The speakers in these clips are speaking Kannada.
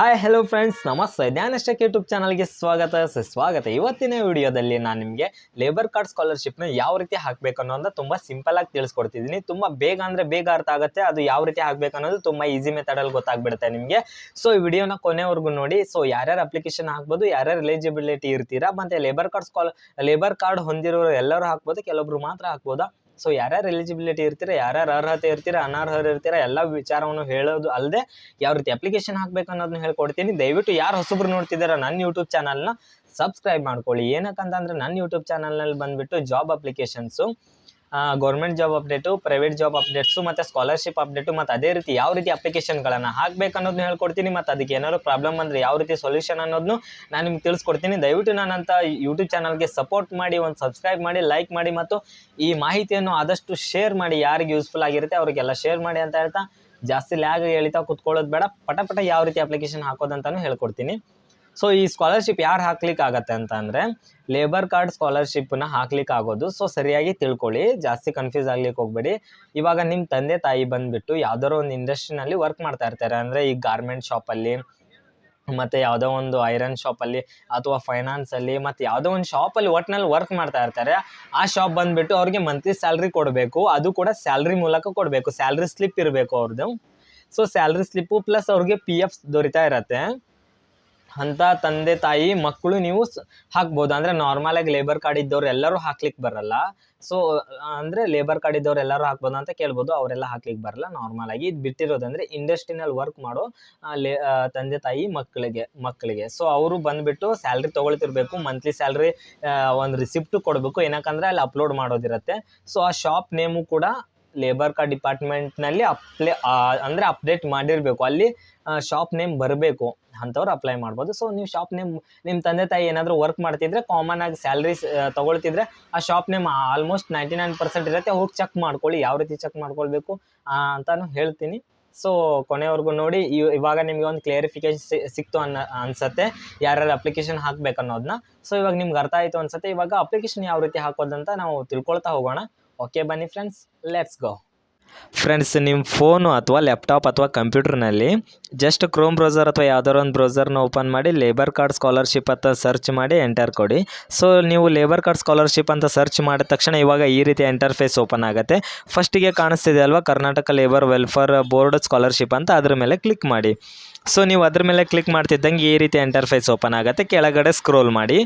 ಹಾಯ್ ಹಲೋ ಫ್ರೆಂಡ್ಸ್ ನಮಸ್ತೆ. ಜ್ಞಾನಷ್ಟಕ್ಕೆ ಯೂಟ್ಯೂಬ್ ಚಾನಲ್ಗೆ ಸ್ವಾಗತ. ಸ್ವಾಗತ ಇವತ್ತಿನ ವಿಡಿಯೋದಲ್ಲಿ ನಾನು ನಿಮಗೆ ಲೇಬರ್ ಕಾರ್ಡ್ ಸ್ಕಾಲರ್ಶಿಪ್ನ ಯಾವ ರೀತಿ ಹಾಕಬೇಕು ಅನ್ನೋದನ್ನ ತುಂಬ ಸಿಂಪಲ್ ಆಗಿ ತಿಳಿಸ್ಕೊಡ್ತಿದ್ದೀನಿ. ತುಂಬ ಬೇಗ ಅಂದರೆ ಬೇಗ ಅರ್ಥ ಆಗುತ್ತೆ. ಅದು ಯಾವ ರೀತಿ ಹಾಕಬೇಕು ಅನ್ನೋದು ತುಂಬ ಈಸಿ ಮೆಥಡಲ್ಲಿ ಗೊತ್ತಾಗ್ಬಿಡುತ್ತೆ ನಿಮಗೆ. ಸೊ ಈ ವಿಡಿಯೋನ ಕೊನೆವರೆಗೂ ನೋಡಿ. ಸೊ ಯಾರ್ಯಾರು ಅಪ್ಲಿಕೇಶನ್ ಹಾಕ್ಬೋದು, ಯಾರ್ಯಾರು ಎಲಿಜಿಬಿಲಿಟಿ ಇರ್ತೀರಾ, ಮತ್ತು ಲೇಬರ್ ಕಾರ್ಡ್ ಸ್ಕಾಲ ಲೇಬರ್ ಕಾರ್ಡ್ ಹೊಂದಿರೋರು ಎಲ್ಲರೂ ಹಾಕ್ಬೋದು, ಕೆಲವೊಬ್ರು ಮಾತ್ರ ಹಾಕ್ಬೋದಾ? ಸೊ ಯಾರ್ಯಾರು ಎಲಿಜಿಬಿಲಿಟಿ ಇರ್ತೀರ, ಯಾರ್ಯಾರು ಅರ್ಹತೆ ಇರ್ತೀರ ಅನರ್ಹರು ಇರ್ತೀರ, ಎಲ್ಲ ವಿಚಾರವನ್ನು ಹೇಳೋದು ಅಲ್ಲದೆ ಯಾವ ರೀತಿ ಅಪ್ಲಿಕೇಶನ್ ಹಾಕಬೇಕು ಅನ್ನೋದನ್ನ ಹೇಳ್ಕೊಡ್ತೀನಿ. ದಯವಿಟ್ಟು ಯಾರು ಹೊಸಬ್ರು ನೋಡ್ತಿದ್ದಾರೆ ನನ್ನ ಯೂಟ್ಯೂಬ್ ಚಾನಲ್ನ ಸಬ್ಸ್ಕ್ರೈಬ್ ಮಾಡ್ಕೊಳ್ಳಿ. ಏನಕ್ಕಂತಂದ್ರೆ, ನನ್ನ ಯೂಟ್ಯೂಬ್ ಚಾನಲ್ನಲ್ಲಿ ಬಂದುಬಿಟ್ಟು job applications government job update private job updates ಮತ್ತು ಸ್ಕಾಲರ್ಶಿಪ್ ಅಪ್ಡೇಟು ಮತ್ತು ಅದೇ ರೀತಿ ಯಾವ ರೀತಿ ಅಪ್ಲಿಕೇಶನ್ಗಳನ್ನು ಹಾಕ್ಬೇಕು ಅನ್ನೋದನ್ನ ಹೇಳ್ಕೊಡ್ತೀನಿ, ಮತ್ತು ಅದಕ್ಕೆ ಏನಾದ್ರು ಪ್ರಾಬ್ಲಮ್ ಅಂದರೆ ಯಾವ ರೀತಿ ಸೊಲ್ಯೂಷನ್ ಅನ್ನೋದನ್ನು ನಾನು ನಿಮ್ಗೆ ತಿಳಿಸ್ಕೊಡ್ತೀನಿ. ದಯವಿಟ್ಟು ನಾನಂತ ಯೂಟ್ಯೂಬ್ ಚಾನಲ್ಗೆ ಸಪೋರ್ಟ್ ಮಾಡಿ, ಒಂದು ಸಬ್ಸ್ಕ್ರೈಬ್ ಮಾಡಿ ಲೈಕ್ ಮಾಡಿ, ಮತ್ತು ಈ ಮಾಹಿತಿಯನ್ನು ಆದಷ್ಟು ಶೇರ್ ಮಾಡಿ, ಯಾರಿಗೆ ಯೂಸ್ಫುಲ್ ಆಗಿರುತ್ತೆ ಅವರಿಗೆಲ್ಲ ಶೇರ್ ಮಾಡಿ ಅಂತ ಹೇಳ್ತಾ ಜಾಸ್ತಿ ಲ್ಯಾಗ್ ಎಳಿತಾ ಕುತ್ಕೊಳ್ಳೋದು ಬೇಡ. ಪಟ ಪಟ ಯಾವ ರೀತಿ ಅಪ್ಲಿಕೇಶನ್ ಹಾಕೋದಂತಾನು ಹೇಳ್ಕೊಡ್ತೀನಿ. ಸೊ ಈ ಸ್ಕಾಲರ್ಶಿಪ್ ಯಾರು ಹಾಕ್ಲಿಕ್ಕೆ ಆಗತ್ತೆ ಅಂತ ಅಂದರೆ ಲೇಬರ್ ಕಾರ್ಡ್ ಸ್ಕಾಲರ್ಶಿಪ್ನ ಹಾಕ್ಲಿಕ್ಕೆ ಆಗೋದು. ಸೊ ಸರಿಯಾಗಿ ತಿಳ್ಕೊಳ್ಳಿ. ಜಾಸ್ತಿ ಕನ್ಫ್ಯೂಸ್ ಆಗ್ಲಿಕ್ಕೆ ಹೋಗ್ಬೇಡಿ. ಇವಾಗ ನಿಮ್ಮ ತಂದೆ ತಾಯಿ ಬಂದುಬಿಟ್ಟು ಯಾವ್ದಾರೋ ಒಂದು ಇಂಡಸ್ಟ್ರಿನಲ್ಲಿ ವರ್ಕ್ ಮಾಡ್ತಾ ಇರ್ತಾರೆ. ಅಂದರೆ ಈ ಗಾರ್ಮೆಂಟ್ ಶಾಪಲ್ಲಿ ಮತ್ತು ಯಾವುದೋ ಒಂದು ಐರನ್ ಶಾಪಲ್ಲಿ ಅಥವಾ ಫೈನಾನ್ಸಲ್ಲಿ ಮತ್ತು ಯಾವುದೋ ಒಂದು ಶಾಪಲ್ಲಿ ಒಟ್ಟಿನಲ್ಲಿ ವರ್ಕ್ ಮಾಡ್ತಾ ಇರ್ತಾರೆ. ಆ ಶಾಪ್ ಬಂದುಬಿಟ್ಟು ಅವ್ರಿಗೆ ಮಂತ್ಲಿ ಸ್ಯಾಲ್ರಿ ಕೊಡಬೇಕು. ಅದು ಕೂಡ ಸ್ಯಾಲ್ರಿ ಮೂಲಕ ಕೊಡಬೇಕು. ಸ್ಯಾಲ್ರಿ ಸ್ಲಿಪ್ ಇರಬೇಕು ಅವ್ರದ್ದು ಸೊ ಸ್ಯಾಲ್ರಿ ಸ್ಲಿಪ್ಪು ಪ್ಲಸ್ ಅವ್ರಿಗೆ ಪಿ ಎಫ್ ದೊರಿತಾ ಇರತ್ತೆ. ಅಂಥ ತಂದೆ ತಾಯಿ ಮಕ್ಕಳು ನೀವು ಹಾಕ್ಬೋದು. ಅಂದರೆ ನಾರ್ಮಲಾಗಿ ಲೇಬರ್ ಕಾರ್ಡ್ ಇದ್ದವ್ರು ಎಲ್ಲರೂ ಹಾಕ್ಲಿಕ್ಕೆ ಬರಲ್ಲ. ಸೊ ಅಂದರೆ ಲೇಬರ್ ಕಾರ್ಡ್ ಇದ್ದವ್ರು ಎಲ್ಲರೂ ಹಾಕ್ಬೋದು ಅಂತ ಕೇಳ್ಬೋದು. ಅವರೆಲ್ಲ ಹಾಕ್ಲಿಕ್ಕೆ ಬರಲ್ಲ. ನಾರ್ಮಲ್ ಆಗಿ ಇದು ಬಿಟ್ಟಿರೋದಂದರೆ ಇಂಡಸ್ಟ್ರಿನಲ್ಲಿ ವರ್ಕ್ ಮಾಡೋ ತಂದೆ ತಾಯಿ ಮಕ್ಕಳಿಗೆ ಮಕ್ಕಳಿಗೆ. ಸೊ ಅವರು ಬಂದುಬಿಟ್ಟು ಸ್ಯಾಲ್ರಿ ತೊಗೊಳ್ತಿರ್ಬೇಕು. ಮಂತ್ಲಿ ಸ್ಯಾಲ್ರಿ ಒಂದು ರಿಸಿಪ್ಟ್ ಕೊಡಬೇಕು. ಏನಕ್ಕಂದ್ರೆ ಅಲ್ಲಿ ಅಪ್ಲೋಡ್ ಮಾಡೋದಿರುತ್ತೆ. ಸೊ ಆ ಶಾಪ್ ನೇಮು ಕೂಡ ಲೇಬರ್ ಕಾರ್ಡ್ ಡಿಪಾರ್ಟ್ಮೆಂಟ್ನಲ್ಲಿ ಅಪ್ಲೇ ಅಂದರೆ ಅಪ್ಡೇಟ್ ಮಾಡಿರಬೇಕು. ಅಲ್ಲಿ ಶಾಪ್ ನೇಮ್ ಬರಬೇಕು. ಅಂಥವ್ರು ಅಪ್ಲೈ ಮಾಡ್ಬೋದು. ಸೊ ನೀವು ಶಾಪ್ ನೇಮ್ ನಿಮ್ಮ ತಂದೆ ತಾಯಿ ಏನಾದರೂ ವರ್ಕ್ ಮಾಡ್ತಿದ್ರೆ ಕಾಮನ್ ಆಗಿ ಸ್ಯಾಲ್ರಿ ತೊಗೊಳ್ತಿದ್ರೆ ಆ shop name almost ninety nine percent ಇರುತ್ತೆ. ಹೋಗಿ ಚೆಕ್ ಮಾಡ್ಕೊಳ್ಳಿ, ಯಾವ ರೀತಿ ಚೆಕ್ ಮಾಡ್ಕೊಳ್ಬೇಕು ಅಂತಾನು ಹೇಳ್ತೀನಿ. ಸೊ ಕೊನೆವರೆಗೂ ನೋಡಿ, ಇವ್- ಇವಾಗ ನಿಮಗೆ ಒಂದು ಕ್ಲಿಯರಿಫಿಕೇಶನ್ ಸಿಕ್ತು ಅನ್ನ ಅನ್ಸತ್ತೆ, ಯಾರ್ಯಾರು ಅಪ್ಲಿಕೇಶನ್ ಹಾಕ್ಬೇಕು ಅನ್ನೋದನ್ನ ಸೊ ಇವಾಗ ನಿಮ್ಗೆ ಅರ್ಥ ಆಯಿತು ಅನ್ಸುತ್ತೆ, ಇವಾಗ ಅಪ್ಲಿಕೇಶನ್ ಯಾವ ರೀತಿ ಹಾಕೋದಂತ ನಾವು ತಿಳ್ಕೊಳ್ತಾ ಹೋಗೋಣ. ಓಕೆ ಬನ್ನಿ ಫ್ರೆಂಡ್ಸ್ ಲೆಟ್ಸ್ ಗೋ ಫ್ರೆಂಡ್ಸ್ ನಿಮ್ಮ ಫೋನು ಅಥವಾ ಲ್ಯಾಪ್ಟಾಪ್ ಅಥವಾ ಕಂಪ್ಯೂಟರ್ನಲ್ಲಿ ಜಸ್ಟ್ ಕ್ರೋಮ್ ಬ್ರೌಸರ್ ಅಥವಾ ಯಾವ್ದಾರು ಒಂದು ಬ್ರೌಸರ್ನ ಓಪನ್ ಮಾಡಿ ಲೇಬರ್ ಕಾರ್ಡ್ ಸ್ಕಾಲರ್ಶಿಪ್ ಅಂತ ಸರ್ಚ್ ಮಾಡಿ ಎಂಟರ್ ಕೊಡಿ. ಸೊ ನೀವು ಲೇಬರ್ ಕಾರ್ಡ್ ಸ್ಕಾಲರ್ಶಿಪ್ ಅಂತ ಸರ್ಚ್ ಮಾಡಿದ ತಕ್ಷಣ ಇವಾಗ ಈ ರೀತಿ ಎಂಟರ್ಫೇಸ್ ಓಪನ್ ಆಗುತ್ತೆ. ಫಸ್ಟಿಗೆ ಕಾಣಿಸ್ತಿದೆ ಅಲ್ವಾ Karnataka labour welfare board scholarship ಅಂತ ಅದ್ರ ಮೇಲೆ ಕ್ಲಿಕ್ ಮಾಡಿ. ಸೊ ನೀವು ಅದ್ರ ಮೇಲೆ ಕ್ಲಿಕ್ ಮಾಡ್ತಿದ್ದಂಗೆ ಈ ರೀತಿ ಎಂಟರ್ಫೇಸ್ ಓಪನ್ ಆಗುತ್ತೆ. ಕೆಳಗಡೆ ಸ್ಕ್ರೋಲ್ ಮಾಡಿ.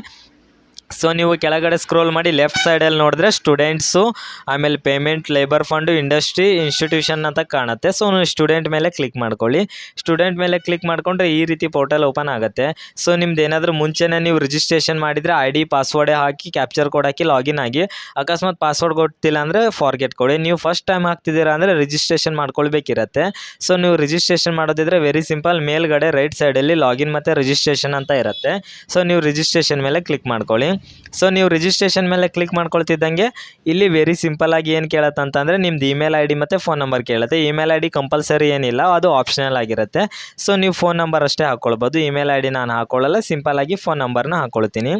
ಸೊ ನೀವು ಕೆಳಗಡೆ ಸ್ಕ್ರೋಲ್ ಮಾಡಿ ಲೆಫ್ಟ್ ಸೈಡಲ್ಲಿ ನೋಡಿದ್ರೆ ಸ್ಟೂಡೆಂಟ್ಸು ಆಮೇಲೆ payment labour fund industry institution ಅಂತ ಕಾಣುತ್ತೆ. ಸೊ ನೀವು ಸ್ಟೂಡೆಂಟ್ ಮೇಲೆ ಕ್ಲಿಕ್ ಮಾಡ್ಕೊಳ್ಳಿ. ಸ್ಟೂಡೆಂಟ್ ಮೇಲೆ ಕ್ಲಿಕ್ ಮಾಡಿಕೊಂಡ್ರೆ ಈ ರೀತಿ ಪೋರ್ಟಲ್ ಓಪನ್ ಆಗುತ್ತೆ. ಸೊ ನಿಮ್ದು ಏನಾದರೂ ಮುಂಚೆನೇ ನೀವು ರಿಜಿಸ್ಟ್ರೇಷನ್ ಮಾಡಿದರೆ ಐ ಡಿ ಪಾಸ್ವರ್ಡೇ ಹಾಕಿ ಕ್ಯಾಪ್ಚರ್ ಕೋಡ್ ಹಾಕಿ ಲಾಗಿನ್ ಆಗಿ ಅಕಸ್ಮಾತ್ ಪಾಸ್ವರ್ಡ್ ಕೊಟ್ಟಿಲ್ಲ ಅಂದರೆ ಫಾರ್ಗೆಟ್ ಕೊಡಿ. ನೀವು ಫಸ್ಟ್ ಟೈಮ್ ಹಾಕ್ತಿದ್ದೀರಾ ಅಂದರೆ ರಿಜಿಸ್ಟ್ರೇಷನ್ ಮಾಡ್ಕೊಳ್ಬೇಕಿರತ್ತೆ. ಸೊ ನೀವು ರಿಜಿಸ್ಟ್ರೇಷನ್ ಮಾಡೋದಿದ್ರೆ ವೆರಿ ಸಿಂಪಲ್ ಮೇಲ್ಗಡೆ ರೈಟ್ ಸೈಡಲ್ಲಿ ಲಾಗಿನ್ ಮತ್ತು ರಿಜಿಸ್ಟ್ರೇಷನ್ ಅಂತ ಇರುತ್ತೆ. ಸೊ ನೀವು ರಿಜಿಸ್ಟ್ರೇಷನ್ ಮೇಲೆ ಕ್ಲಿಕ್ ಮಾಡ್ಕೊಳ್ಳಿ. ಸೊ ನೀವು ರಿಜಿಸ್ಟ್ರೇಷನ್ ಮೇಲೆ ಕ್ಲಿಕ್ ಮಾಡ್ಕೊಳ್ತಿದ್ದಂಗೆ ಇಲ್ಲಿ ವೆರಿ ಸಿಂಪಲ್ ಆಗಿ ಏನು ಕೇಳತ್ತೆ ಅಂತಂದರೆ ನಿಮ್ದು ಇಮೇಲ್ ಐ ಡಿ ಮತ್ತು ಫೋನ್ ನಂಬರ್ ಕೇಳುತ್ತೆ. ಇಮೇಲ್ ಐ ಡಿ ಕಂಪಲ್ಸರಿ ಏನಿಲ್ಲ, ಅದು ಆಪ್ಷನಲ್ ಆಗಿರುತ್ತೆ. ಸೊ ನೀವು ಫೋನ್ ನಂಬರ್ ಅಷ್ಟೇ ಹಾಕ್ಕೊಳ್ಬೋದು ಇಮೇಲ್ ಐ ಡಿ ನಾನು ಹಾಕೊಳ್ಳಲ್ಲ ಸಿಂಪಲ್ ಆಗಿ ಫೋನ್ ನಂಬರ್ನ ಹಾಕ್ಕೊಳ್ತೀನಿ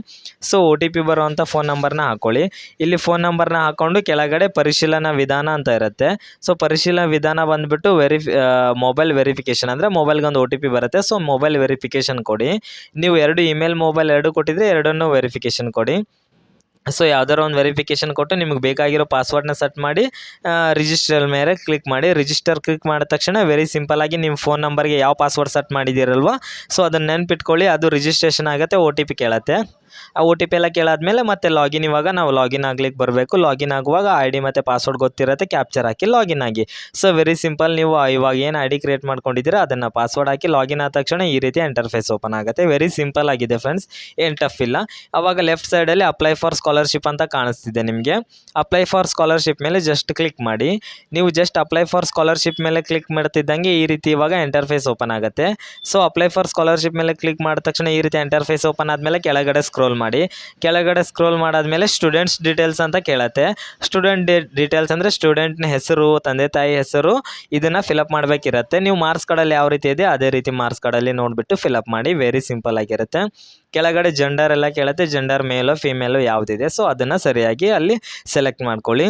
ಸೊ ಒ ಟಿ ಪಿ ಬರುವಂಥ ಫೋನ್ ನಂಬರ್ನ ಹಾಕ್ಕೊಳ್ಳಿ ಇಲ್ಲಿ ಫೋನ್ ನಂಬರ್ನ ಹಾಕ್ಕೊಂಡು ಕೆಳಗಡೆ ಪರಿಶೀಲನಾ ವಿಧಾನ ಅಂತ ಇರುತ್ತೆ. ಸೊ ಪರಿಶೀಲನಾ ವಿಧಾನ ಬಂದುಬಿಟ್ಟು ವೆರಿಫಿ ಮೊಬೈಲ್ ವೆರಿಫಿಕೇಷನ್ ಅಂದರೆ ಮೊಬೈಲ್ಗೆ ಒಂದು ಒ ಟಿ ಪಿ ಬರುತ್ತೆ. ಸೊ ಮೊಬೈಲ್ ವೆರಿಫಿಕೇಷನ್ ಕೊಡಿ. ನೀವು ಎರಡು ಇಮೇಲ್ ಮೊಬೈಲ್ ಎರಡು ಕೊಟ್ಟಿದ್ರೆ ಎರಡನ್ನೂ ವೆರಿಫಿಕೇಷನ್ ಕೊಡಿ. ಸೊ ಯಾವ್ದಾರು ಒಂದು ವೆರಿಫಿಕೇಷನ್ ಕೊಟ್ಟು ನಿಮಗೆ ಬೇಕಾಗಿರೋ ಪಾಸ್ವರ್ಡ್ನ ಸೆಟ್ ಮಾಡಿ ರಿಜಿಸ್ಟರ್ ಮೇಲೆ ಕ್ಲಿಕ್ ಮಾಡಿ. ರಿಜಿಸ್ಟರ್ ಕ್ಲಿಕ್ ಮಾಡಿದ ತಕ್ಷಣ ವೆರಿ ಸಿಂಪಲ್ ಆಗಿ ನಿಮ್ಮ ಫೋನ್ ನಂಬರ್ಗೆ ಯಾವ ಪಾಸ್ವರ್ಡ್ ಸೆಟ್ ಮಾಡಿದ್ದೀರಲ್ವ? ಸೊ ಅದನ್ನು ನೆನ್ಪಿಟ್ಕೊಳ್ಳಿ. ಅದು ರಿಜಿಸ್ಟ್ರೇಷನ್ ಆಗುತ್ತೆ ಓ ಟಿ ಪಿ ಕೇಳತ್ತೆ. ಆ ಒ ಟಿ ಪಿ ಎಲ್ಲ ಕೇಳಾದ್ಮೇಲೆ ಮತ್ತೆ ಲಾಗಿನ್ ಇವಾಗ ನಾವು ಲಾಗಿನ್ ಆಗ್ಲಿಕ್ಕೆ ಬರಬೇಕು. ಲಾಗಿನ್ ಆಗುವಾಗ ಐ ಡಿ ಮತ್ತು ಪಾಸ್ವರ್ಡ್ ಗೊತ್ತಿರುತ್ತೆ ಕ್ಯಾಪ್ಚರ್ ಹಾಕಿ ಲಾಗಿನ್ ಆಗಿ. ಸೊ ವೆರಿ ಸಿಂಪಲ್ ನೀವು ಇವಾಗ ಏನು ಐ ಡಿ ಕ್ರಿಯೇಟ್ ಮಾಡ್ಕೊಂಡಿದ್ದೀರಾ, ಅದನ್ನು ಪಾಸ್ವರ್ಡ್ ಹಾಕಿ ಲಾಗಿನ್ ಆದ ತಕ್ಷಣ ಈ ರೀತಿ ಎಂಟರ್ಫೇಸ್ ಓಪನ್ ಆಗುತ್ತೆ. ವೆರಿ ಸಿಂಪಲ್ ಆಗಿದೆ ಫ್ರೆಂಡ್ಸ್ ಏನು ಟಫ್ ಇಲ್ಲ. ಅವಾಗ ಲೆಫ್ಟ್ ಸೈಡಲ್ಲಿ ಅಪ್ಲೈ ಫಾರ್ ಸ್ಕಾಲರ್ಶಿಪ್ ಅಂತ ಕಾಣಿಸ್ತಿದೆ ನಿಮಗೆ. ಅಪ್ಲೈ ಫಾರ್ ಸ್ಕಾಲರ್ಶಿಪ್ ಮೇಲೆ ಜಸ್ಟ್ ಕ್ಲಿಕ್ ಮಾಡಿ. ನೀವು ಜಸ್ಟ್ ಅಪ್ಲೈ ಫಾರ್ ಸ್ಕಾಲರ್ಶಿಪ್ ಮೇಲೆ ಕ್ಲಿಕ್ ಮಾಡ್ತಿದ್ದಂಗೆ ಈ ರೀತಿ ಇವಾಗ ಎಂಟರ್ಫೇಸ್ ಓಪನ್ ಆಗುತ್ತೆ. ಸೊ ಅಪ್ಲೈ ಫಾರ್ ಸ್ಕಾಲರ್ಶಿಪ್ ಮೇಲೆ ಕ್ಲಿಕ್ ಮಾಡಿದ ತಕ್ಷಣ ಈ ರೀತಿ ಎಂಟರ್ಫೇಸ್ ಓಪನ್ ಆದಮೇಲೆ ಕೆಳಗಡೆ ಸ್ಕ್ರೋಲ್ ಮಾಡಿ, ಕೆಳಗಡೆ ಸ್ಕ್ರೋಲ್ ಮಾಡಾದ್ಮೇಲೆ ಸ್ಟೂಡೆಂಟ್ಸ್ ಡೀಟೇಲ್ಸ್ ಅಂತ ಕೇಳತ್ತೆ. ಸ್ಟೂಡೆಂಟ್ ಡೀಟೇಲ್ಸ್ ಅಂದರೆ ಸ್ಟೂಡೆಂಟ್ನ ಹೆಸರು, ತಂದೆ ತಾಯಿ ಹೆಸರು, ಇದನ್ನು ಫಿಲಪ್ ಮಾಡಬೇಕಿರತ್ತೆ. ನೀವು ಮಾರ್ಕ್ಸ್ ಕಾರ್ಡಲ್ಲಿ ಯಾವ ರೀತಿ ಇದೆ ಅದೇ ರೀತಿ ಮಾರ್ಕ್ಸ್ ಕಾರ್ಡಲ್ಲಿ ನೋಡಿಬಿಟ್ಟು ಫಿಲಪ್ ಮಾಡಿ ವೆರಿ ಸಿಂಪಲ್ ಆಗಿರುತ್ತೆ. ಕೆಳಗಡೆ ಜೆಂಡರ್ ಎಲ್ಲ ಕೇಳುತ್ತೆ ಜೆಂಡರ್ ಮೇಲೋ ಫಿಮೇಲೋ ಯಾವುದಿದೆ ಸೊ ಅದನ್ನು ಸರಿಯಾಗಿ ಅಲ್ಲಿ ಸೆಲೆಕ್ಟ್ ಮಾಡ್ಕೊಳ್ಳಿ.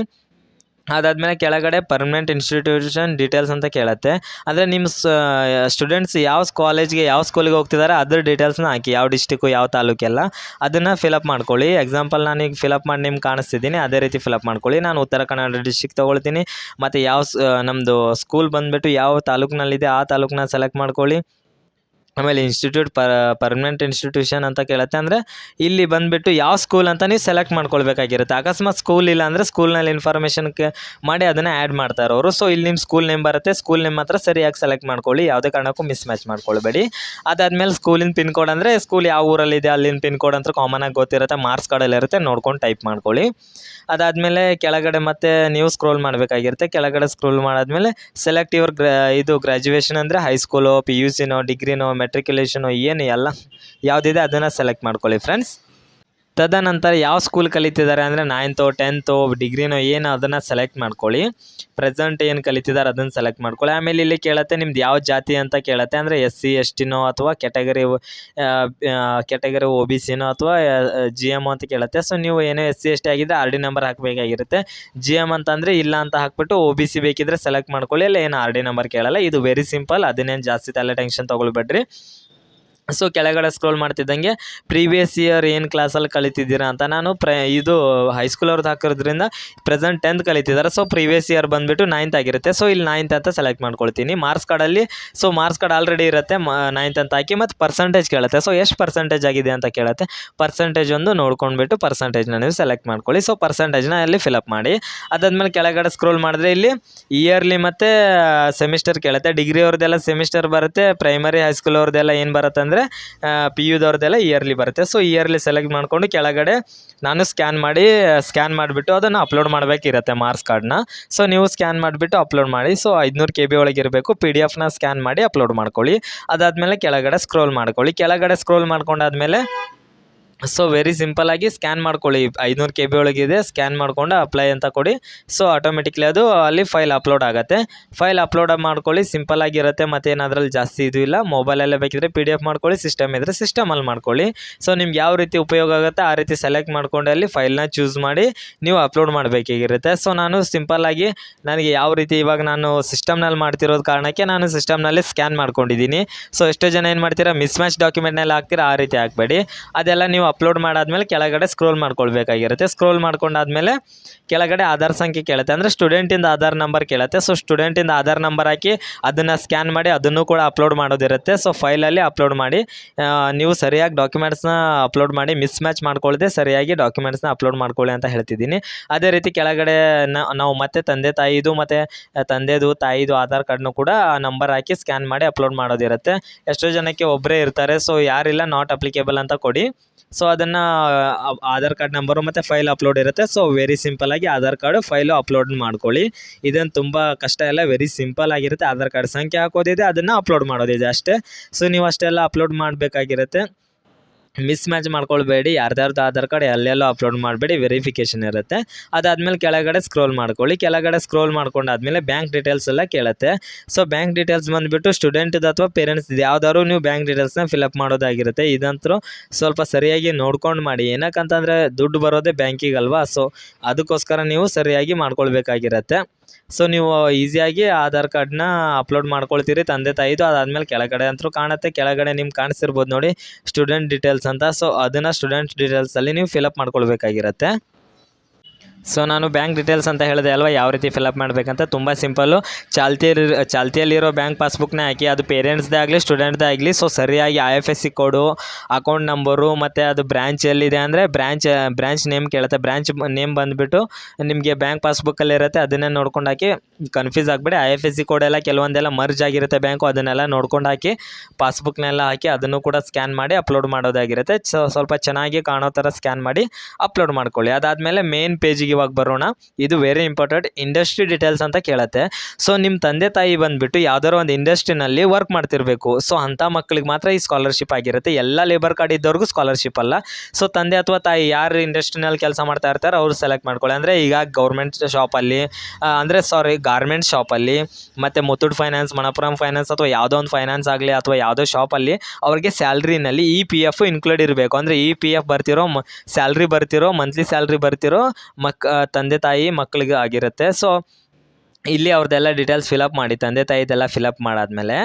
ಅದಾದಮೇಲೆ ಕೆಳಗಡೆ ಪರ್ಮನೆಂಟ್ ಇನ್ಸ್ಟಿಟ್ಯೂಷನ್ ಡೀಟೇಲ್ಸ್ ಅಂತ ಕೇಳುತ್ತೆ. ಅಂದರೆ ನಿಮ್ಮ ಸ್ಟೂಡೆಂಟ್ಸ್ ಯಾವ ಕಾಲೇಜ್ಗೆ ಯಾವ ಸ್ಕೂಲಿಗೆ ಹೋಗ್ತಿದ್ದಾರೆ ಅದ್ರ ಡೀಟೇಲ್ಸ್ನ ಹಾಕಿ, ಯಾವ ಡಿಸ್ಟಿಕ್ಕು ಯಾವ ತಾಲೂಕೆಲ್ಲ ಅದನ್ನು ಫಿಲಪ್ ಮಾಡ್ಕೊಳ್ಳಿ. ಎಕ್ಸಾಂಪಲ್ ನಾನೀಗ ಫಿಲಪ್ ಮಾಡಿ ನಿಮ್ಗೆ ಕಾಣಿಸ್ತಿದ್ದೀನಿ ಅದೇ ರೀತಿ ಫಿಲಪ್ ಮಾಡ್ಕೊಳ್ಳಿ. ನಾನು ಉತ್ತರ ಕನ್ನಡ ಡಿಸ್ಟಿಕ್ ತೊಗೊಳ್ತೀನಿ. ಮತ್ತು ಯಾವ ನಮ್ಮದು ಸ್ಕೂಲ್ ಬಂದುಬಿಟ್ಟು ಯಾವ ತಾಲೂಕಿನಲ್ಲಿದೆ ಆ ತಾಲೂಕನ್ನ ಸೆಲೆಕ್ಟ್ ಮಾಡ್ಕೊಳ್ಳಿ. ಆಮೇಲೆ ಇನ್ಸ್ಟಿಟ್ಯೂಟ್ ಪರ್ಮನೆಂಟ್ ಇನ್ಸ್ಟಿಟ್ಯೂಷನ್ ಅಂತ ಕೇಳುತ್ತೆ ಅಂದರೆ ಇಲ್ಲಿ ಬಂದುಬಿಟ್ಟು ಯಾವ ಸ್ಕೂಲ್ ಅಂತ ನೀವು ಸೆಲೆಕ್ಟ್ ಮಾಡ್ಕೊಳ್ಬೇಕಾಗಿರುತ್ತೆ. ಅಕಸ್ಮಾತ್ ಸ್ಕೂಲ್ ಇಲ್ಲ ಅಂದರೆ ಸ್ಕೂಲ್ನಲ್ಲಿ ಇನ್ಫಾರ್ಮೇಷನ್ಗೆ ಮಾಡಿ ಅದನ್ನು ಆ್ಯಡ್ ಮಾಡ್ತಾರೆ ಅವರು ಸೊ ಇಲ್ಲಿ ನಿಮ್ಮ ಸ್ಕೂಲ್ ನೇಮ್ ಬರುತ್ತೆ ಸ್ಕೂಲ್ ನೇಮ್ ಮಾತ್ರ ಸರಿಯಾಗಿ ಸೆಲೆಕ್ಟ್ ಮಾಡ್ಕೊಳ್ಳಿ. ಯಾವುದೇ ಕಾರಣಕ್ಕೂ ಮಿಸ್ ಮ್ಯಾಚ್ ಮಾಡ್ಕೊಳ್ಬೇಡಿ. ಅದಾದಮೇಲೆ ಸ್ಕೂಲಿನ ಪಿನ್ ಕೋಡ್ ಅಂದರೆ ಸ್ಕೂಲ್ ಯಾವ ಊರಲ್ಲಿದೆ, ಅಲ್ಲಿನ ಪಿನ್ ಕೋಡ್ ಅಂತ ಕಾಮನಾಗಿ ಗೊತ್ತಿರುತ್ತೆ. ಮಾರ್ಕ್ಸ್ ಕಾರ್ಡಲ್ಲಿ ಇರುತ್ತೆ, ನೋಡ್ಕೊಂಡು ಟೈಪ್ ಮಾಡ್ಕೊಳ್ಳಿ. ಅದಾದಮೇಲೆ ಕೆಳಗಡೆ ಮತ್ತೆ ನೀವು ಸ್ಕ್ರೋಲ್ ಮಾಡಬೇಕಾಗಿರುತ್ತೆ. ಕೆಳಗಡೆ ಸ್ಕ್ರೋಲ್ ಮಾಡಾದ್ಮೇಲೆ ಸೆಲೆಕ್ಟ್ ಯುವರ್ ಗ್ರಾ ಇದು ಗ್ರಾಜ್ಯುವೇಷನ್ ಅಂದರೆ ಹೈಸ್ಕೂಲು ಪಿ ಯು ಸಿನೋ ಡಿಗ್ರಿನೋ ಮೆಟ್ರಿಕ್ಯುಲೇಷನು ಏನು ಎಲ್ಲ ಯಾವುದಿದೆ ಅದನ್ನು ಸೆಲೆಕ್ಟ್ ಮಾಡ್ಕೊಳ್ಳಿ ಫ್ರೆಂಡ್ಸ್ ತದನಂತರ ಯಾವ ಸ್ಕೂಲ್ ಕಲಿತಿದ್ದಾರೆ ಅಂದರೆ ನೈನ್ತೋ ಟೆಂತೋ ಡಿಗ್ರಿನೋ ಏನು ಅದನ್ನು ಸೆಲೆಕ್ಟ್ ಮಾಡ್ಕೊಳ್ಳಿ. ಪ್ರೆಸೆಂಟ್ ಏನು ಕಲಿತಿದ್ದಾರೆ ಅದನ್ನು ಸೆಲೆಕ್ಟ್ ಮಾಡ್ಕೊಳ್ಳಿ. ಆಮೇಲೆ ಇಲ್ಲಿ ಕೇಳುತ್ತೆ ನಿಮ್ದು ಯಾವ ಜಾತಿ ಅಂತ ಕೇಳುತ್ತೆ ಅಂದರೆ ಎಸ್ ಸಿ ಎಸ್ ಟಿನೋ ಅಥವಾ ಕೆಟಗರಿ ಕೆಟಗರಿ ಒ ಬಿ ಸಿನೋ ಅಥವಾ ಜಿ ಎಂ ಅಂತ ಕೇಳುತ್ತೆ. ಸೊ ನೀವು ಏನೋ ಎಸ್ ಸಿ ಎಸ್ ಟಿ ಆಗಿದ್ದರೆ ಆರ್ ಡಿ ನಂಬರ್ ಹಾಕಬೇಕಾಗಿರುತ್ತೆ ಜಿ ಎಂ ಅಂತಂದರೆ ಇಲ್ಲ ಅಂತ ಹಾಕ್ಬಿಟ್ಟು ಒ ಬಿ ಸಿ ಬೇಕಿದ್ರೆ ಸೆಲೆಕ್ಟ್ ಮಾಡ್ಕೊಳ್ಳಿ. ಇಲ್ಲ ಏನು ಆರ್ ಡಿ ನಂಬರ್ ಕೇಳಲ್ಲ. ಇದು ವೆರಿ ಸಿಂಪಲ್ ಅದನ್ನೇನು ಜಾಸ್ತಿ ತಲೆ ಟೆನ್ಷನ್ ತೊಗೊಳ್ಬೇಡ್ರಿ. ಸೊ ಕೆಳಗಡೆ ಸ್ಕ್ರೋಲ್ ಮಾಡ್ತಿದ್ದಂಗೆ ಪ್ರೀವಿಯಸ್ ಇಯರ್ ಏನು ಕ್ಲಾಸಲ್ಲಿ ಕಲಿತಿದ್ದೀರಾ ಅಂತ ನಾನು ಪ್ರ, ಇದು ಹೈಸ್ಕೂಲ್ ಅವ್ರದ್ದು ಹಾಕಿರೋದ್ರಿಂದ ಪ್ರೆಸೆಂಟ್ ಟೆಂತ್ ಕಲಿತಿದ್ದಾರೆ. ಸೊ ಪ್ರೀವಿಯಸ್ ಇಯರ್ ಬಂದುಬಿಟ್ಟು ನೈನ್ತ್ ಆಗಿರುತ್ತೆ. ಸೊ ಇಲ್ಲಿ ನೈನ್ತ್ ಅಂತ ಸೆಲೆಕ್ಟ್ ಮಾಡ್ಕೊಳ್ತೀನಿ. ಮಾರ್ಕ್ಸ್ ಕಾರ್ಡಲ್ಲಿ ಸೊ ಮಾರ್ಕ್ಸ್ ಕಾರ್ಡ್ ಆಲ್ರೆಡಿ ಇರುತ್ತೆ. ನೈನ್ತ್ ಅಂತ ಹಾಕಿ ಮತ್ತು ಪರ್ಸೆಂಟೇಜ್ ಕೇಳುತ್ತೆ. ಸೊ ಎಷ್ಟು ಪರ್ಸೆಂಟೇಜ್ ಆಗಿದೆ ಅಂತ ಕೇಳುತ್ತೆ. ಪರ್ಸೆಂಟೇಜ್ ಒಂದು ನೋಡ್ಕೊಂಡ್ಬಿಟ್ಟು ಪರ್ಸೆಂಟೇಜ್ನ ನೀವು ಸೆಲೆಕ್ಟ್ ಮಾಡ್ಕೊಳ್ಳಿ. ಸೊ ಪರ್ಸೆಂಟೇಜ್ನ ಅಲ್ಲಿ ಫಿಲಪ್ ಮಾಡಿ. ಅದಾದಮೇಲೆ ಕೆಳಗಡೆ ಸ್ಕ್ರೋಲ್ ಮಾಡಿದ್ರೆ ಇಲ್ಲಿ ಇಯರ್ಲಿ ಮತ್ತು ಸೆಮಿಸ್ಟರ್ ಕೇಳುತ್ತೆ. ಡಿಗ್ರಿ ಅವ್ರದ್ದೆಲ್ಲ ಸೆಮಿಸ್ಟರ್ ಬರುತ್ತೆ. ಪ್ರೈಮರಿ ಹೈಸ್ಕೂಲ್ ಅವ್ರದ್ದೆಲ್ಲ ಏನು ಬರುತ್ತೆ ಪಿ ಯುದವ್ರದ್ದೆಲ್ಲ ಇಯರ್ಲಿ ಬರುತ್ತೆ. ಸೊ ಇಯರ್ಲಿ ಸೆಲೆಕ್ಟ್ ಮಾಡಿಕೊಂಡು ಕೆಳಗಡೆ ನಾನು ಸ್ಕ್ಯಾನ್ ಮಾಡಿ ಸ್ಕ್ಯಾನ್ ಮಾಡಿಬಿಟ್ಟು ಅದನ್ನು ಅಪ್ಲೋಡ್ ಮಾಡಬೇಕಿರುತ್ತೆ ಮಾರ್ಕ್ಸ್ ಕಾರ್ಡ್ನ. ಸೊ ನೀವು ಸ್ಕ್ಯಾನ್ ಮಾಡಿಬಿಟ್ಟು ಅಪ್ಲೋಡ್ ಮಾಡಿ. ಸೊ ಐದುನೂರು ಕೆ ಬಿ ಒಳಗೆ ಇರಬೇಕು. ಪಿ ಡಿ ಎಫ್ನ ಸ್ಕ್ಯಾನ್ ಮಾಡಿ ಅಪ್ಲೋಡ್ ಮಾಡ್ಕೊಳ್ಳಿ. ಅದಾದಮೇಲೆ ಕೆಳಗಡೆ ಸ್ಕ್ರೋಲ್ ಮಾಡ್ಕೊಳ್ಳಿ. ಕೆಳಗಡೆ ಸ್ಕ್ರೋಲ್ ಮಾಡ್ಕೊಂಡಾದ್ಮೇಲೆ ಸೊ ವೆರಿ ಸಿಂಪಲ್ಲಾಗಿ ಸ್ಕ್ಯಾನ್ ಮಾಡ್ಕೊಳ್ಳಿ. ಐದುನೂರು ಕೆ ಬಿ ಒಳಗಿದೆ ಸ್ಕ್ಯಾನ್ ಮಾಡ್ಕೊಂಡು ಅಪ್ಲೈ ಅಂತ ಕೊಡಿ. ಸೊ ಆಟೋಮೆಟಿಕ್ಲಿ ಅದು ಅಲ್ಲಿ ಫೈಲ್ ಅಪ್ಲೋಡ್ ಆಗುತ್ತೆ. ಫೈಲ್ ಅಪ್ಲೋಡ್ ಮಾಡ್ಕೊಳ್ಳಿ ಸಿಂಪಲ್ಲಾಗಿರುತ್ತೆ ಮತ್ತೇನು ಅದರಲ್ಲಿ ಜಾಸ್ತಿ ಇದು ಇಲ್ಲ. ಮೊಬೈಲಲ್ಲೇ ಬೇಕಿದ್ರೆ ಪಿ ಡಿ ಎಫ್ ಮಾಡ್ಕೊಳ್ಳಿ ಸಿಸ್ಟಮ್ ಇದ್ದರೆ ಸಿಸ್ಟಮಲ್ಲಿ ಮಾಡ್ಕೊಳ್ಳಿ. ಸೊ ನಿಮ್ಗೆ ಯಾವ ರೀತಿ ಉಪಯೋಗ ಆಗುತ್ತೆ, ಆ ರೀತಿ ಸೆಲೆಕ್ಟ್ ಮಾಡ್ಕೊಂಡು ಅಲ್ಲಿ ಫೈಲ್ನ ಚೂಸ್ ಮಾಡಿ ನೀವು ಅಪ್ಲೋಡ್ ಮಾಡಬೇಕಾಗಿರುತ್ತೆ. ಸೊ ನಾನು ಸಿಂಪಲ್ಲಾಗಿ ನನಗೆ ಯಾವ ರೀತಿ ಇವಾಗ ನಾನು ಸಿಸ್ಟಮ್ನಲ್ಲಿ ಮಾಡ್ತಿರೋದು ಕಾರಣಕ್ಕೆ ನಾನು ಸಿಸ್ಟಮ್ನಲ್ಲಿ ಸ್ಕ್ಯಾನ್ ಮಾಡ್ಕೊಂಡಿದ್ದೀನಿ. ಸೊ ಎಷ್ಟೋ ಜನ ಏನು ಮಾಡ್ತೀರಾ ಮಿಸ್ ಮ್ಯಾಚ್ ಡಾಕ್ಯುಮೆಂಟ್ನಲ್ಲಿ ಹಾಕ್ತೀರಾ, ಆ ರೀತಿ ಹಾಕಬೇಡಿ. ಅದೆಲ್ಲ ನೀವು ಅಪ್ಲೋಡ್ ಮಾಡಾದ್ಮೇಲೆ ಕೆಳಗಡೆ ಸ್ಕ್ರೋಲ್ ಮಾಡ್ಕೊಳ್ಬೇಕಾಗಿರುತ್ತೆ. ಸ್ಕ್ರೋಲ್ ಮಾಡ್ಕೊಂಡಾದ್ಮೇಲೆ ಕೆಳಗಡೆ ಆಧಾರ್ ಸಂಖ್ಯೆ ಕೇಳುತ್ತೆ. ಅಂದರೆ ಸ್ಟೂಡೆಂಟಿಂದ ಆಧಾರ್ ನಂಬರ್ ಕೇಳುತ್ತೆ. ಸೊ ಸ್ಟೂಡೆಂಟಿಂದ ಆಧಾರ್ ನಂಬರ್ ಹಾಕಿ ಅದನ್ನು ಸ್ಕ್ಯಾನ್ ಮಾಡಿ ಅದನ್ನು ಕೂಡ ಅಪ್ಲೋಡ್ ಮಾಡೋದಿರುತ್ತೆ. ಸೊ ಫೈಲಲ್ಲಿ ಅಪ್ಲೋಡ್ ಮಾಡಿ ನೀವು ಸರಿಯಾಗಿ ಡಾಕ್ಯುಮೆಂಟ್ಸ್ನ ಅಪ್ಲೋಡ್ ಮಾಡಿ ಮಿಸ್ ಮ್ಯಾಚ್ ಮಾಡ್ಕೊಳ್ಳದೆ ಸರಿಯಾಗಿ ಡಾಕ್ಯುಮೆಂಟ್ಸ್ನ ಅಪ್ಲೋಡ್ ಮಾಡ್ಕೊಳ್ಳಿ ಅಂತ ಹೇಳ್ತಿದ್ದೀನಿ. ಅದೇ ರೀತಿ ಕೆಳಗಡೆ ನಾವು ಮತ್ತೆ ತಂದೆ ತಾಯಿದು ಮತ್ತು ತಂದೆದು ತಾಯಿದು ಆಧಾರ್ ಕಾರ್ಡ್ನು ಕೂಡ ನಂಬರ್ ಹಾಕಿ ಸ್ಕ್ಯಾನ್ ಮಾಡಿ ಅಪ್ಲೋಡ್ ಮಾಡೋದಿರುತ್ತೆ. ಎಷ್ಟೋ ಜನಕ್ಕೆ ಒಬ್ಬರೇ ಇರ್ತಾರೆ. ಸೊ ಯಾರಿಲ್ಲ ನಾಟ್ ಅಪ್ಲಿಕೇಬಲ್ ಅಂತ ಕೊಡಿ. ಸೊ ಅದನ್ನು ಆಧಾರ್ ಕಾರ್ಡ್ ನಂಬರು ಮತ್ತು ಫೈಲ್ ಅಪ್ಲೋಡ್ ಇರುತ್ತೆ. ಸೊ ವೆರಿ ಸಿಂಪಲ್ಲಾಗಿ ಆಧಾರ್ ಕಾರ್ಡು ಫೈಲು ಅಪ್ಲೋಡ್ ಮಾಡ್ಕೊಳ್ಳಿ. ಇದನ್ನು ತುಂಬ ಕಷ್ಟ ಇಲ್ಲ ವೆರಿ ಸಿಂಪಲ್ ಆಗಿರುತ್ತೆ. ಆಧಾರ್ ಕಾರ್ಡ್ ಸಂಖ್ಯೆ ಹಾಕೋದಿದೆ, ಅದನ್ನು ಅಪ್ಲೋಡ್ ಮಾಡೋದಿದೆ ಅಷ್ಟೇ. ಸೊ ನೀವು ಅಷ್ಟೆಲ್ಲ ಅಪ್ಲೋಡ್ ಮಾಡಬೇಕಾಗಿರುತ್ತೆ. ಮಿಸ್ ಮ್ಯಾಚ್ ಮಾಡ್ಕೊಳ್ಬೇಡಿ ಯಾರ್ದಾರ್ದು ಆಧಾರ್ ಕಾರ್ಡ್ ಎಲ್ಲೆಲ್ಲೋ ಅಪ್ಲೋಡ್ ಮಾಡಬೇಡಿ ವೆರಿಫಿಕೇಷನ್ ಇರುತ್ತೆ. ಅದಾದಮೇಲೆ ಕೆಳಗಡೆ ಸ್ಕ್ರೋಲ್ ಮಾಡ್ಕೊಳ್ಳಿ. ಕೆಳಗಡೆ ಸ್ಕ್ರೋಲ್ ಮಾಡ್ಕೊಂಡಾದ್ಮೇಲೆ ಬ್ಯಾಂಕ್ ಡೀಟೇಲ್ಸ್ ಎಲ್ಲ ಕೇಳುತ್ತೆ. ಸೊ ಬ್ಯಾಂಕ್ ಡೀಟೇಲ್ಸ್ ಬಂದುಬಿಟ್ಟು ಸ್ಟೂಡೆಂಟ್ದು ಅಥವಾ ಪೇರೆಂಟ್ಸ್ ಯಾವ್ದಾದ್ರು ನೀವು ಬ್ಯಾಂಕ್ ಡೀಟೇಲ್ಸ್ನ ಫಿಲಪ್ ಮಾಡೋದಾಗಿರುತ್ತೆ. ಇದಂತೂ ಸ್ವಲ್ಪ ಸರಿಯಾಗಿ ನೋಡ್ಕೊಂಡು ಮಾಡಿ. ಏನಕ್ಕಂತಂದರೆ ದುಡ್ಡು ಬರೋದೇ ಬ್ಯಾಂಕಿಗಲ್ವಾ ಸೊ ಅದಕ್ಕೋಸ್ಕರ ನೀವು ಸರಿಯಾಗಿ ಮಾಡ್ಕೊಳ್ಬೇಕಾಗಿರುತ್ತೆ. ಸೊ ನೀವು ಈಸಿಯಾಗಿ ಆಧಾರ್ ಕಾರ್ಡ್ನ ಅಪ್ಲೋಡ್ ಮಾಡ್ಕೊಳ್ತೀರಿ. ತಂದೆ, ತಾಯಿದು ಅದಾದಮೇಲೆ ಕೆಳಗಡೆ ಅಂತೂ ಕಾಣುತ್ತೆ. ಕೆಳಗಡೆ ನಿಮ್ಗೆ ಕಾಣಿಸ್ತಿರ್ಬೋದು ನೋಡಿ ಸ್ಟೂಡೆಂಟ್ ಡೀಟೇಲ್ಸ್ ಅಂತ. ಸೊ ಅದನ್ನು ಸ್ಟೂಡೆಂಟ್ ಡೀಟೇಲ್ಸಲ್ಲಿ ನೀವು ಫಿಲಪ್ ಮಾಡ್ಕೊಳ್ಬೇಕಾಗಿರುತ್ತೆ. ಸೊ ನಾನು ಬ್ಯಾಂಕ್ ಡೀಟೇಲ್ಸ್ ಅಂತ ಹೇಳಿದೆ ಅಲ್ವಾ? ಯಾವ ರೀತಿ ಫಿಲಪ್ ಮಾಡಬೇಕಂತ? ತುಂಬ ಸಿಂಪಲ್ಲು ಚಾಲ್ತಿಯಲ್ಲಿ ಚಾಲ್ತಿಯಲ್ಲಿರೋ ಬ್ಯಾಂಕ್ ಪಾಸ್ಬುಕ್ನೇ ಹಾಕಿ, ಅದು ಪೇರೆಂಟ್ಸ್ದೇ ಆಗಲಿ ಸ್ಟೂಡೆಂಟ್ದೇ ಆಗಲಿ ಸೊ ಸರಿಯಾಗಿ I F S C code account number ಮತ್ತು ಅದು ಬ್ರ್ಯಾಂಚ್ ಎಲ್ಲಿದೆ ಅಂದರೆ ಬ್ರ್ಯಾಂಚ್ ಬ್ರ್ಯಾಂಚ್ ನೇಮ್ ಕೇಳುತ್ತೆ. ಬ್ರ್ಯಾಂಚ್ ನೇಮ್ ಬಂದುಬಿಟ್ಟು ನಿಮಗೆ ಬ್ಯಾಂಕ್ ಪಾಸ್ಬುಕ್ಕಲ್ಲಿರುತ್ತೆ ಅದನ್ನೇ ನೋಡ್ಕೊಂಡು ಹಾಕಿ ಕನ್ಫ್ಯೂಸ್ ಆಗಬೇಡಿ. ಐ ಎಫ್ ಎಸ್ ಸಿ ಕೋಡೆಲ್ಲ ಕೆಲವೊಂದೆಲ್ಲ ಮರ್ಜ್ ಆಗಿರುತ್ತೆ ಬ್ಯಾಂಕು ಅದನ್ನೆಲ್ಲ ನೋಡ್ಕೊಂಡು ಹಾಕಿ ಪಾಸ್ಬುಕ್ನೆಲ್ಲ ಹಾಕಿ, ಅದನ್ನು ಕೂಡ ಸ್ಕ್ಯಾನ್ ಮಾಡಿ ಅಪ್ಲೋಡ್ ಮಾಡೋದಾಗಿರುತ್ತೆ. ಸೊ ಸ್ವಲ್ಪ ಚೆನ್ನಾಗಿ ಕಾಣೋ ಥರ ಸ್ಕ್ಯಾನ್ ಮಾಡಿ ಅಪ್ಲೋಡ್ ಮಾಡ್ಕೊಳ್ಳಿ. ಅದಾದಮೇಲೆ ಮೇನ್ ಪೇಜಿಗೆ ಇವಾಗ ಬರೋಣ. ಇದು ವೆರಿ ಇಂಪಾರ್ಟೆಂಟ್ ಇಂಡಸ್ಟ್ರಿ ಡೀಟೇಲ್ಸ್ ಅಂತ ಕೇಳುತ್ತೆ. ಸೊ ನಿಮ್ಮ ತಂದೆ ತಾಯಿ ಬಂದುಬಿಟ್ಟು ಯಾವ್ದಾದ್ರು ಒಂದು ಇಂಡಸ್ಟ್ರಿನಲ್ಲಿ ವರ್ಕ್ ಮಾಡ್ತಿರಬೇಕು. ಸೊ ಅಂಥ ಮಕ್ಕಳಿಗೆ ಮಾತ್ರ ಈ ಸ್ಕಾಲರ್ಶಿಪ್ ಆಗಿರುತ್ತೆ. ಎಲ್ಲ ಲೇಬರ್ ಕಾರ್ಡ್ ಇದ್ದವ್ರಿಗೂ ಸ್ಕಾಲರ್ಶಿಪ್ ಅಲ್ಲ. ಸೊ ತಂದೆ ಅಥವಾ ತಾಯಿ ಯಾರು ಇಂಡಸ್ಟ್ರಿನಲ್ಲಿ ಕೆಲಸ ಮಾಡ್ತಾ ಇರ್ತಾರೆ ಅವ್ರು ಸೆಲೆಕ್ಟ್ ಮಾಡ್ಕೊಳ್ಳಿ. ಅಂದರೆ ಈಗ ಗೌರ್ಮೆಂಟ್ ಶಾಪಲ್ಲಿ ಅಂದರೆ ಸಾರಿ ಗಾರ್ಮೆಂಟ್ ಶಾಪಲ್ಲಿ ಮತ್ತು ಮುತ್ತೂಟ್ ಫೈನಾನ್ಸ್ ಮಣಪುರಂ ಫೈನಾನ್ಸ್ ಅಥವಾ ಯಾವುದೋ ಒಂದು ಫೈನಾನ್ಸ್ ಆಗಲಿ ಅಥವಾ ಯಾವುದೋ ಶಾಪಲ್ಲಿ ಅವ್ರಿಗೆ ಸ್ಯಾಲ್ರಿನಲ್ಲಿ ಇ ಪಿ ಎಫ್ ಇನ್ಕ್ಲೂಡ್ ಇರಬೇಕು. ಅಂದರೆ ಇ ಪಿ ಎಫ್ ಬರ್ತಿರೋ ಸ್ಯಾಲ್ರಿ ಬರ್ತಿರೋ ಮಂತ್ಲಿ ಸ್ಯಾಲ್ರಿ ಬರ್ತಿರೋ ಮಕ್ ತಂದೆ ತಾಯಿ ಮಕ್ಕಳಿಗೆ ಆಗಿರುತ್ತೆ. ಸೊ ಇಲ್ಲಿ ಅವ್ರದ್ದೆಲ್ಲ ಡೀಟೇಲ್ಸ್ ಫಿಲಪ್ ಮಾಡಿ, ತಂದೆ ತಾಯಿದೆಲ್ಲ ಫಿಲಪ್ ಮಾಡಾದ್ಮೇಲೆ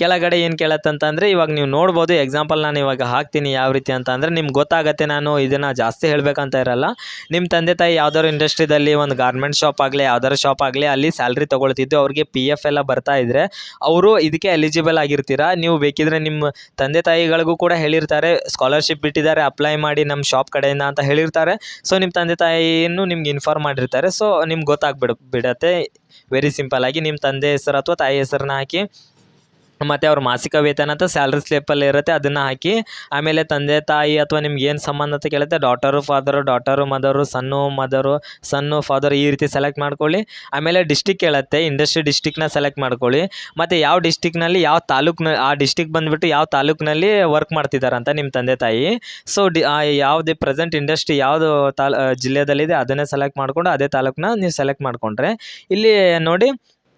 ಕೆಳಗಡೆ ಏನು ಕೇಳತ್ತಂತಂದರೆ ಇವಾಗ ನೀವು ನೋಡ್ಬೋದು ಎಕ್ಸಾಂಪಲ್ ನಾನು ಇವಾಗ ಹಾಕ್ತೀನಿ ಯಾವ ರೀತಿ ಅಂತ ಅಂದರೆ ನಿಮ್ಗೆ ಗೊತ್ತಾಗತ್ತೆ ನಾನು ಇದನ್ನು ಜಾಸ್ತಿ ಹೇಳಬೇಕಂತ ಇರಲ್ಲ. ನಿಮ್ಮ ತಂದೆ ತಾಯಿ ಯಾವ್ದಾದ್ರು ಇಂಡಸ್ಟ್ರಿದಲ್ಲಿ ಒಂದು ಗಾರ್ಮೆಂಟ್ ಶಾಪ್ ಆಗಲಿ ಯಾವ್ದಾರು ಶಾಪ್ ಆಗಲಿ, ಅಲ್ಲಿ ಸ್ಯಾಲ್ರಿ ತೊಗೊಳ್ತಿದ್ದು, ಅವ್ರಿಗೆ ಪಿ ಎಫ್ ಎಲ್ಲ ಬರ್ತಾ ಇದ್ದರೆ ಅವರು ಇದಕ್ಕೆ ಎಲಿಜಿಬಲ್ ಆಗಿರ್ತೀರಾ? ನೀವು ಬೇಕಿದ್ರೆ ನಿಮ್ಮ ತಂದೆ ತಾಯಿಗಳಿಗೂ ಕೂಡ ಹೇಳಿರ್ತಾರೆ ಸ್ಕಾಲರ್ಶಿಪ್ ಬಿಟ್ಟಿದ್ದಾರೆ ಅಪ್ಲೈ ಮಾಡಿ ನಮ್ಮ ಶಾಪ್ ಕಡೆಯಿಂದ ಅಂತ ಹೇಳಿರ್ತಾರೆ. ಸೊ ನಿಮ್ಮ ತಂದೆ ತಾಯಿಯನ್ನು ನಿಮ್ಗೆ ಇನ್ಫಾರ್ಮ್ ಮಾಡಿರ್ತಾರೆ. ಸೊ ನಿಮ್ಗೆ ಗೊತ್ತಾಗ್ಬಿಡ, ಬಿಡತ್ತೆ. ವೆರಿ ಸಿಂಪಲ್ ಆಗಿ ನಿಮ್ಮ ತಂದೆ ಹೆಸರು ಅಥವಾ ತಾಯಿ ಹೆಸರನ್ನ ಹಾಕಿ ಮತ್ತು ಅವ್ರ ಮಾಸಿಕ ವೇತನ ಅಂತ ಸ್ಯಾಲ್ರಿ ಸ್ಲಿಪ್ಪಲ್ಲಿ ಇರುತ್ತೆ, ಅದನ್ನು ಹಾಕಿ ಆಮೇಲೆ ತಂದೆ, ತಾಯಿ ಅಥವಾ ನಿಮ್ಗೆ ಏನು ಸಂಬಂಧ ಅಂತ ಕೇಳುತ್ತೆ daughter father daughter mother son mother son father ಈ ರೀತಿ ಸೆಲೆಕ್ಟ್ ಮಾಡ್ಕೊಳ್ಳಿ. ಆಮೇಲೆ ಡಿಸ್ಟಿಕ್ ಕೇಳುತ್ತೆ ಇಂಡಸ್ಟ್ರಿ ಡಿಸ್ಟಿಕ್ನ ಸೆಲೆಕ್ಟ್ ಮಾಡ್ಕೊಳ್ಳಿ. ಮತ್ತು ಯಾವ ಡಿಸ್ಟಿಕ್ನಲ್ಲಿ ಯಾವ ತಾಲೂಕ್ನ ಆ ಡಿಸ್ಟಿಕ್ ಬಂದುಬಿಟ್ಟು ಯಾವ ತಾಲೂಕಿನಲ್ಲಿ ವರ್ಕ್ ಮಾಡ್ತಿದ್ದಾರೆ ಅಂತ ನಿಮ್ಮ ತಂದೆ, ತಾಯಿ. ಸೊ ಡಿ ಯಾವುದೇ ಪ್ರೆಸೆಂಟ್ ಇಂಡಸ್ಟ್ರಿ ಯಾವುದು ತಾಲ್ ಜಿಲ್ಲೆಯಲ್ಲಿದೆ ಅದನ್ನೇ ಸೆಲೆಕ್ಟ್ ಮಾಡಿಕೊಂಡು ಅದೇ ತಾಲೂಕನ್ನ ನೀವು ಸೆಲೆಕ್ಟ್ ಮಾಡಿಕೊಂಡ್ರೆ. ಇಲ್ಲಿ ನೋಡಿ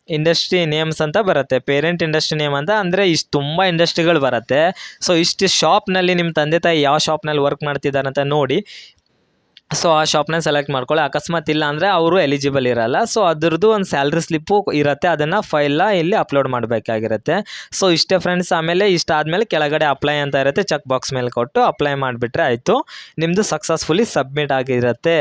ಇಂಡಸ್ಟ್ರಿ ನೇಮ್ಸ್ ಅಂತ ಬರುತ್ತೆ. ಪೇರೆಂಟ್ ಇಂಡಸ್ಟ್ರಿ ನೇಮ್ ಅಂತ ಅಂದರೆ ಇಷ್ಟು ತುಂಬ ಇಂಡಸ್ಟ್ರಿಗಳು ಬರುತ್ತೆ. ಸೊ ಇಷ್ಟು ಶಾಪ್ನಲ್ಲಿ ನಿಮ್ಮ ತಂದೆ ತಾಯಿ ಯಾವ ಶಾಪ್ನಲ್ಲಿ ವರ್ಕ್ ಮಾಡ್ತಿದ್ದಾರೆ ಅಂತ ನೋಡಿ ಸೊ ಆ ಶಾಪ್ನ ಸೆಲೆಕ್ಟ್ ಮಾಡ್ಕೊಳ್ಳಿ ಅಕಸ್ಮಾತ್ ಇಲ್ಲ ಅಂದರೆ ಅವರು ಎಲಿಜಿಬಲ್ ಇರಲ್ಲ. ಸೊ ಅದರದ್ದು ಒಂದು ಸ್ಯಾಲ್ರಿ ಸ್ಲಿಪ್ಪು ಇರುತ್ತೆ. ಅದನ್ನು ಫೈಲ್ನ ಇಲ್ಲಿ ಅಪ್ಲೋಡ್ ಮಾಡಬೇಕಾಗಿರುತ್ತೆ. ಸೊ ಇಷ್ಟೇ ಫ್ರೆಂಡ್ಸ್ ಆಮೇಲೆ ಇಷ್ಟ ಆದಮೇಲೆ ಕೆಳಗಡೆ ಅಪ್ಲೈ ಅಂತ ಇರುತ್ತೆ. ಚೆಕ್ ಬಾಕ್ಸ್ ಮೇಲೆ ಕೊಟ್ಟು ಅಪ್ಲೈ ಮಾಡಿಬಿಟ್ರೆ ಆಯಿತು. ನಿಮ್ಮದು ಸಕ್ಸಸ್ಫುಲಿ ಸಬ್ಮಿಟ್ ಆಗಿರುತ್ತೆ.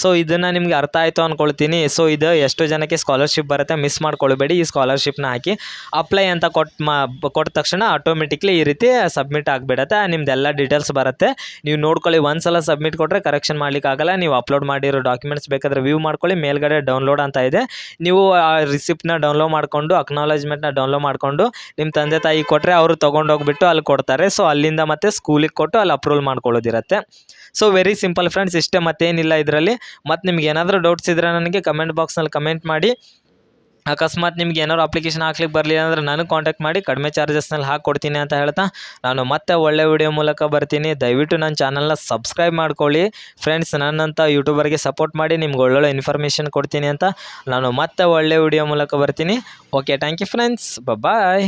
ಸೊ ಇದನ್ನು ನಿಮ್ಗೆ ಅರ್ಥ ಆಯಿತು ಅಂದ್ಕೊಳ್ತೀನಿ ಸೊ ಇದು ಎಷ್ಟು ಜನಕ್ಕೆ ಸ್ಕಾಲರ್ಶಿಪ್ ಬರುತ್ತೆ. ಮಿಸ್ ಮಾಡ್ಕೊಳ್ಬೇಡಿ. ಈ ಸ್ಕಾಲರ್ಶಿಪ್ನ ಹಾಕಿ ಅಪ್ಲೈ ಅಂತ ಕೊಟ್ಟು ಮಾ, ಕೊಟ್ಟ ತಕ್ಷಣ ಆಟೋಮೆಟಿಕ್ಲಿ ಈ ರೀತಿ ಸಬ್ಮಿಟ್ ಆಗಿಬಿಡತ್ತೆ. ನಿಮ್ದೆಲ್ಲ ಡೀಟೇಲ್ಸ್ ಬರುತ್ತೆ. ನೀವು ನೋಡ್ಕೊಳ್ಳಿ ಒಂದು ಸಲ ಸಬ್ಮಿಟ್ ಕೊಟ್ಟರೆ ಕರೆಕ್ಷನ್ ಮಾಡ್ಲಿಕ್ಕೆ ಆಗಲ್ಲ, ನೀವು ಅಪ್ಲೋಡ್ ಮಾಡಿರೋ ಡಾಕ್ಯುಮೆಂಟ್ಸ್ ಬೇಕಾದರೆ ವ್ಯೂ ಮಾಡ್ಕೊಳ್ಳಿ, ಮೇಲ್ಗಡೆ ಡೌನ್ಲೋಡ್ ಅಂತ ಇದೆ. ನೀವು ಆ ರಿಸಿಪ್ಟ್ನ ಡೌನ್ಲೋಡ್ ಮಾಡಿಕೊಂಡು ಅಕ್ನಾಲಜ್ಮೆಂಟ್ನ ಡೌನ್ಲೋಡ್ ಮಾಡಿಕೊಂಡು ನಿಮ್ಮ ತಂದೆ ತಾಯಿ ಕೊಟ್ಟರೆ ಅವರು ತೊಗೊಂಡೋಗ್ಬಿಟ್ಟು ಅಲ್ಲಿ ಕೊಡ್ತಾರೆ. ಸೊ ಅಲ್ಲಿಂದ ಮತ್ತೆ ಸ್ಕೂಲಿಗೆ ಕೊಟ್ಟು ಅಲ್ಲಿ ಅಪ್ರೂವಲ್ ಮಾಡ್ಕೊಳ್ಳೋದಿರುತ್ತೆ. ಸೊ ವೆರಿ ಸಿಂಪಲ್ ಫ್ರೆಂಡ್ಸ್ ಇಷ್ಟೇ ಮತ್ತೇನಿಲ್ಲ ಇದರಲ್ಲಿ. ಮತ್ತು ನಿಮ್ಗೆ ಏನಾದರೂ ಡೌಟ್ಸ್ ಇದ್ದರೆ ನನಗೆ ಕಮೆಂಟ್ ಬಾಕ್ಸ್ನಲ್ಲಿ ಕಮೆಂಟ್ ಮಾಡಿ. ಅಕಸ್ಮಾತ್ ನಿಮ್ಗೆ ಏನಾದ್ರು ಅಪ್ಲಿಕೇಶನ್ ಹಾಕ್ಲಿಕ್ಕೆ ಬರಲಿಲ್ಲ ಅಂದರೆ ನನಗೆ ಕಾಂಟ್ಯಾಕ್ಟ್ ಮಾಡಿ ಕಡಿಮೆ ಚಾರ್ಜಸ್ನಲ್ಲಿ ಹಾಕ್ಕೊಡ್ತೀನಿ ಅಂತ ಹೇಳ್ತಾ ನಾನು ಮತ್ತೆ ಒಳ್ಳೆ ವಿಡಿಯೋ ಮೂಲಕ ಬರ್ತೀನಿ. ದಯವಿಟ್ಟು ನನ್ನ ಚಾನಲ್ನ ಸಬ್ಸ್ಕ್ರೈಬ್ ಮಾಡ್ಕೊಳ್ಳಿ. ಫ್ರೆಂಡ್ಸ್ ನನ್ನಂಥ ಯೂಟ್ಯೂಬರ್ಗೆ ಸಪೋರ್ಟ್ ಮಾಡಿ ನಿಮ್ಗೆ ಒಳ್ಳೊಳ್ಳೆ ಇನ್ಫಾರ್ಮೇಷನ್ ಕೊಡ್ತೀನಿ ಅಂತ ನಾನು ಮತ್ತೆ ಒಳ್ಳೆ ವಿಡಿಯೋ ಮೂಲಕ ಬರ್ತೀನಿ. Okay thank you friends bye